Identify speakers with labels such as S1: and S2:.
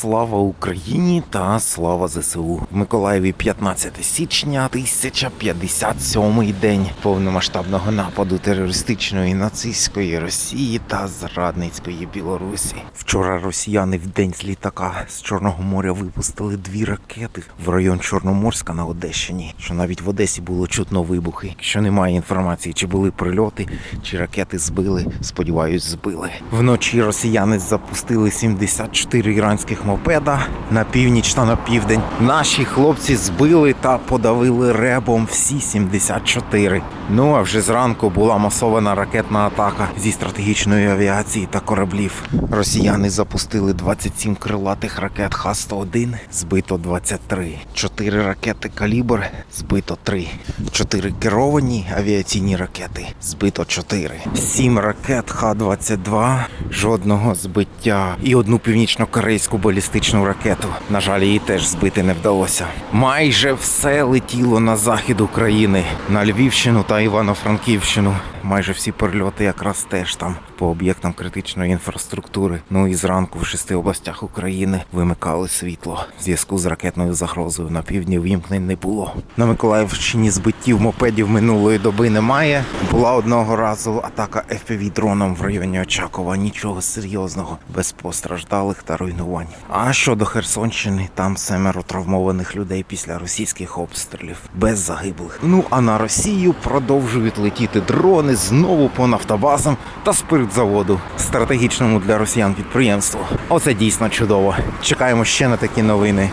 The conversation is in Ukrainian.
S1: Слава Україні та слава ЗСУ. В Миколаєві 15 січня 1057 день повномасштабного нападу терористичної нацистської Росії та зрадницької Білорусі. Вчора росіяни в день з літака з Чорного моря випустили дві ракети в район Чорноморська на Одещині. Що навіть в Одесі було чутно вибухи. Якщо немає інформації, чи були прильоти, чи ракети збили, сподіваюсь, збили. Вночі росіяни запустили 74 іранських мопеда на північ та на південь. Наші хлопці збили та подавили ребом всі 74. Ну а вже зранку була масована ракетна атака зі стратегічної авіації та кораблів. Росіяни запустили 27 крилатих ракет Х-101, збито 23. 4 ракети калібр, збито 3. 4 керовані авіаційні ракети, збито 4. 7 ракет Х-22, жодного збиття. І одну північно-корейську балістичну ракету. На жаль, її теж збити не вдалося. Майже все летіло на захід України, на Львівщину та Івано-Франківщину. Майже всі перельоти якраз теж там по об'єктам критичної інфраструктури. Ну і зранку в шести областях України вимикали світло. В зв'язку з ракетною загрозою на півдні вімкнень не було. На Миколаївщині збиттів мопедів минулої доби немає. Була одного разу атака fpv дроном в районі Очакова. Нічого серйозного, без постраждалих та руйнувань. А щодо Херсонщини, там семеро травмованих людей після російських обстрілів, без загиблих. Ну а на Росію продовжують летіти дрони знову по нафтобазам та спиртзаводу, стратегічному для росіян підприємству. Оце дійсно чудово. Чекаємо ще на такі новини.